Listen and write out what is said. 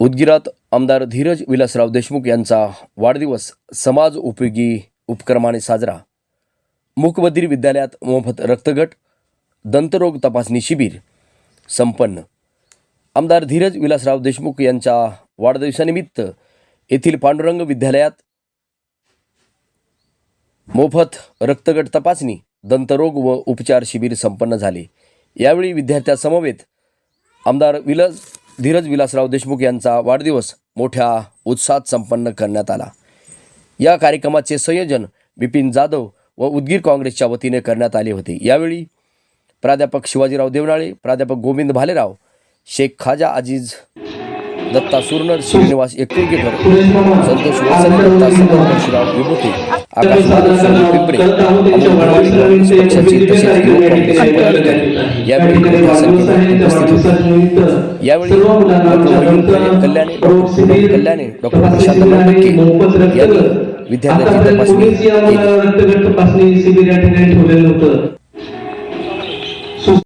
उदगिरात आमदार धीरज विलासराव देशमुख यांचा वाढदिवस समाज उपयोगी उपक्रमाने साजरा. मुकबधीर विद्यालयात मोफत रक्तगट दंतरोग तपासणी शिबिर संपन्न. आमदार धीरज विलासराव देशमुख यांच्या वाढदिवसानिमित्त येथील पांडुरंग विद्यालयात मोफत रक्तगट तपासणी दंतरोग व उपचार शिबिर संपन्न झाले. यावेळी विद्यार्थ्यासमवेत आमदार विलास धीरज विलासराव देशमुख यांचा वाढदिवस मोठ्या उत्साहात संपन्न करण्यात आला. या कार्यक्रमाचे संयोजन बिपिन जाधव व उदगीर काँग्रेसच्या वतीने करण्यात आले होते. यावेळी प्राध्यापक शिवाजीराव देवनाळे प्राध्यापक गोविंद भालेराव शेख खाजा अजीज दत्ता सुरनर श्रीनिवास एकूरगेकर संतोष दत्ता संतोषराव विभूते यावेळी कल्याणे कल्याणे डॉक्टर प्रशांत लांडके यांनी विद्यार्थ्यांची तपासणी शिबिर या ठिकाणी ठेवलेलं होतं.